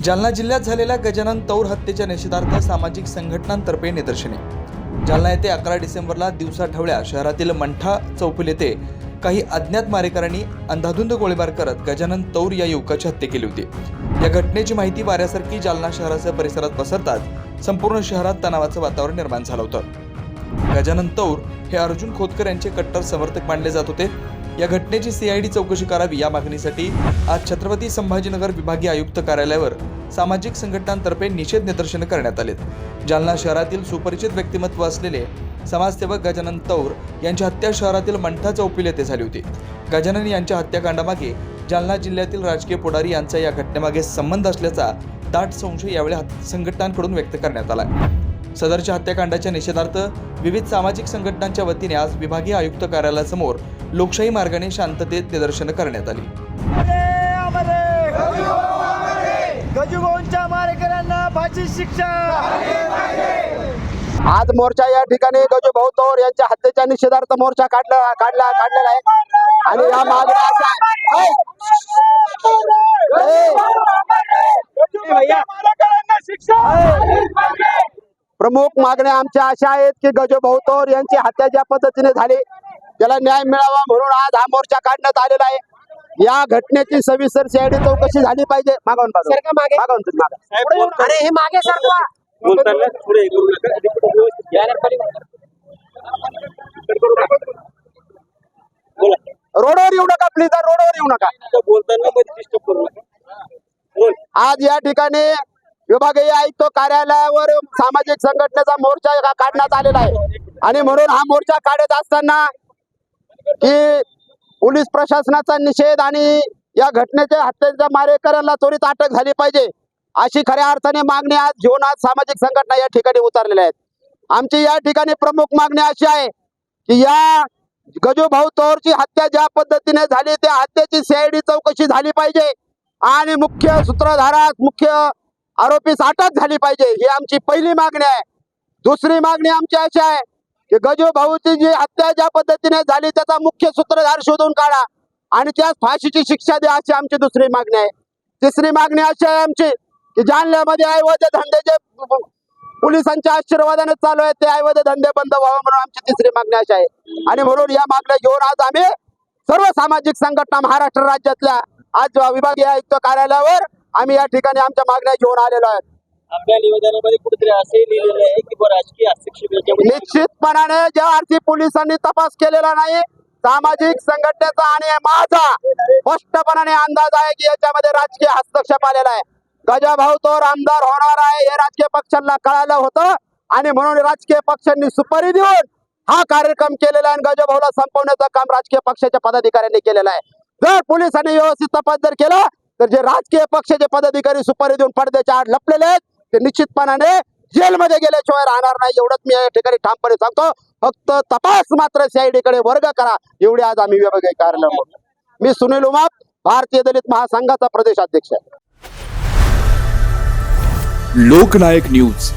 जालना जिल्ह्यात झालेल्या गजानन तौर हत्येच्या निषेधार्थ सामाजिक संघटनांतर्फे निदर्शने. जालना येथे अकरा डिसेंबरला दिवसा ढवळ्या शहरातील मंठा चौफुल येथे काही अज्ञात मारेकऱ्यांनी अंधाधुंद गोळीबार करत गजानन तौर या युवकाची हत्या केली होती. या घटनेची माहिती वाऱ्यासारखी जालना शहराच्या परिसरात पसरताच संपूर्ण शहरात तणावाचं वातावरण निर्माण झालं होतं. गजानन तौर हे अर्जुन खोतकर यांचे कट्टर समर्थक मानले जात होते. या घटनेची सीआयडी चौकशी करावी या मागणीसाठी आज छत्रपती संभाजीनगर विभागीय आयुक्त कार्यालयावर सामाजिक संघटनांतर्फे निषेध निदर्शनं करण्यात आलेत. जालना शहरातील सुपरिचित व्यक्तिमत्व असलेले समाजसेवक गजानन तौर यांची हत्या शहरातील मंठा चौपिल येथे झाली होती. गजानन यांच्या हत्याकांडामागे जालना जिल्ह्यातील राजकीय पुढारी यांचा या घटनेमागे संबंध असल्याचा दाट संशय यावेळी संघटनांकडून व्यक्त करण्यात आला. सदरच्या हत्याकांडाच्या निषेधार्थ विविध सामाजिक संघटनांच्या वतीने आज विभागीय आयुक्त कार्यालयासमोर लोकशाही मार्गाने शांततेत निदर्शनं करण्यात आली. गजुभाऊंच्या मारेकऱ्यांना फाशी शिक्षा! आज मोर्चा या ठिकाणी गजू भाऊ तोर यांच्या हत्येच्या निषेधार्थ मोर्चा काढला काढला काढलेला आहे. आणि या मागण्या अशा शिक्षा! प्रमुख मागण्या आमच्या अशा आहेत की गजू भाऊ तोर यांची हत्या ज्या पद्धतीने झाली त्याला न्याय मिळावा म्हणून आज हा मोर्चा काढण्यात आलेला आहे. या घटनेची सविस्तर सीआयडी चौकशी झाली पाहिजे. मागवून. अरे हे मागे रोडवर येऊ नका प्लीज रोडवर येऊ नका. बोलताना आज या ठिकाणी विभागीय आयुक्त कार्यालयावर सामाजिक संघटनेचा मोर्चा काढण्यात आलेला आहे. आणि म्हणून हा मोर्चा काढत असताना की पोलीस प्रशासनाचा निषेध आणि या घटनेच्या हत्येच्या मारेकऱ्यांना त्वरित अटक झाली पाहिजे अशी खऱ्या अर्थाने मागणी आज घेऊन आज सामाजिक संघटना या ठिकाणी उतरलेल्या आहेत. आमची या ठिकाणी प्रमुख मागणी अशी आहे की या गजूभाऊ तोरची हत्या ज्या पद्धतीने झाली त्या हत्येची सीआयडी चौकशी झाली पाहिजे. आणि मुख्य सूत्रधारात मुख्य आरोपीस अटक झाली पाहिजे. ही आमची पहिली मागणी आहे. दुसरी मागणी आमची अशी आहे की गजू भाऊची जी हत्या ज्या पद्धतीने झाली त्याचा मुख्य सूत्रधार शोधून काढा आणि त्यास फाशीची शिक्षा द्या अशी आमची दुसरी मागणी आहे. तिसरी मागणी अशी आहे आमची की जालन्यामध्ये अवैध धंदे जे पोलिसांच्या आशीर्वादाने चालू आहेत ते अवैध धंदे बंद व्हावे म्हणून आमची तिसरी मागणी अशी आहे. आणि म्हणून या मागण्या घेऊन आज आम्ही सर्व सामाजिक संघटना महाराष्ट्र राज्यातल्या आज विभागीय आयुक्त कार्यालयावर आम्ही या ठिकाणी आमच्या मागण्या घेऊन आलेलो आहेत. आपल्या निवेदनामध्ये कुठेतरी असे लिहिलेलं आहे की राजकीय हस्तक्षेप निश्चितपणाने ज्या अर्थी पोलिसांनी तपास केलेला नाही सामाजिक संघटनेचा आणि माझा स्पष्टपणाने अंदाज आहे की याच्यामध्ये राजकीय हस्तक्षेप आलेला आहे. गजाभाऊ तोर आमदार होणार आहे हे राजकीय पक्षांना कळालं होतं आणि म्हणून राजकीय पक्षांनी सुपारी देऊन हा कार्यक्रम केलेला आहे आणि गजाभाऊला संपवण्याचं काम राजकीय पक्षाच्या पदाधिकाऱ्यांनी केलेलं आहे. जर पोलिसांनी व्यवस्थित तपास जर केला तर जे राजकीय पक्षाचे पदाधिकारी सुपारी देऊन पडद्याच्या आड लपलेले आहेत ते निश्चितपणाने जेलमध्ये गेल्याशिवाय राहणार नाही. एवढंच मी या ठिकाणी ठामपणे सांगतो. फक्त तपास मात्र सीआयडी कडे वर्ग करा. एवढे आज आम्ही विभागीय कार्यालय मी सुनील उमाप भारतीय दलित महासंघाचा प्रदेशाध्यक्ष आहे. लोकनायक न्यूज.